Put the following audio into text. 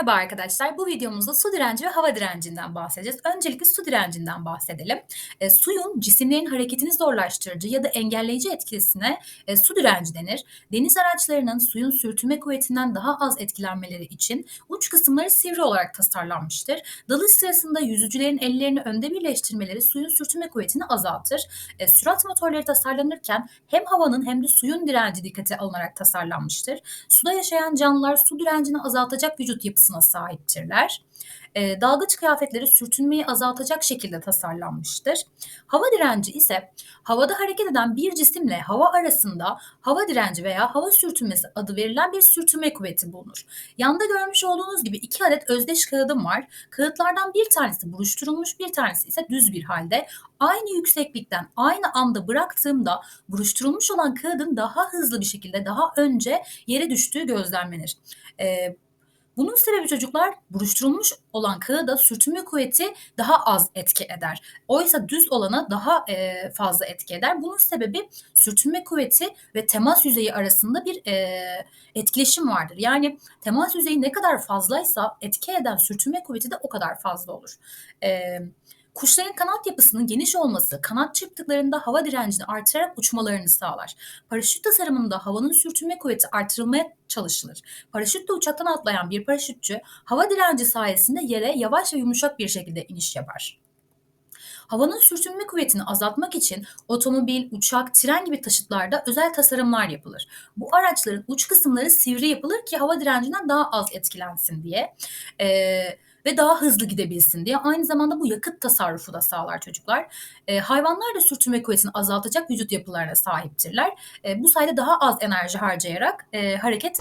Merhaba arkadaşlar. Bu videomuzda su direnci ve hava direncinden bahsedeceğiz. Öncelikle su direncinden bahsedelim. E, suyun cisimlerin hareketini zorlaştırıcı ya da engelleyici etkisine e, su direnci denir. Deniz araçlarının suyun sürtünme kuvvetinden daha az etkilenmeleri için uç kısımları sivri olarak tasarlanmıştır. Dalış sırasında yüzücülerin ellerini önde birleştirmeleri suyun sürtünme kuvvetini azaltır. E, sürat motorları tasarlanırken hem havanın hem de suyun direnci dikkate alınarak tasarlanmıştır. Suda yaşayan canlılar su direncini azaltacak vücut yapısına sahiptirler. E, dalgıç kıyafetleri sürtünmeyi azaltacak şekilde tasarlanmıştır. Hava direnci ise havada hareket eden bir cisimle hava arasında hava direnci veya hava sürtünmesi adı verilen bir sürtünme kuvveti bulunur. Yanda görmüş olduğunuz gibi iki adet özdeş kağıdım var. Kağıtlardan bir tanesi buruşturulmuş, bir tanesi ise düz bir halde. Aynı yükseklikten aynı anda bıraktığımda buruşturulmuş olan kağıdın daha hızlı bir şekilde daha önce yere düştüğü gözlemlenir. Ee, bunun sebebi çocuklar buruşturulmuş olan kağıda sürtünme kuvveti daha az etki eder. Oysa düz olana daha e, fazla etki eder. Bunun sebebi sürtünme kuvveti ve temas yüzeyi arasında bir e, etkileşim vardır. Yani temas yüzeyi ne kadar fazlaysa etki eden sürtünme kuvveti de o kadar fazla olur. Evet. Kuşların kanat yapısının geniş olması kanat çırptıklarında hava direncini artırarak uçmalarını sağlar. Paraşüt tasarımında havanın sürtünme kuvveti artırılmaya çalışılır. Paraşütle uçaktan atlayan bir paraşütçü hava direnci sayesinde yere yavaş ve yumuşak bir şekilde iniş yapar. Havanın sürtünme kuvvetini azaltmak için otomobil, uçak, tren gibi taşıtlarda özel tasarımlar yapılır. Bu araçların uç kısımları sivri yapılır ki hava direncinden daha az etkilensin diye. Ee, ve daha hızlı gidebilsin diye. Aynı zamanda bu yakıt tasarrufu da sağlar çocuklar. E, hayvanlar da sürtünme kuvvetini azaltacak vücut yapılarına sahiptirler. E, bu sayede daha az enerji harcayarak e, hareket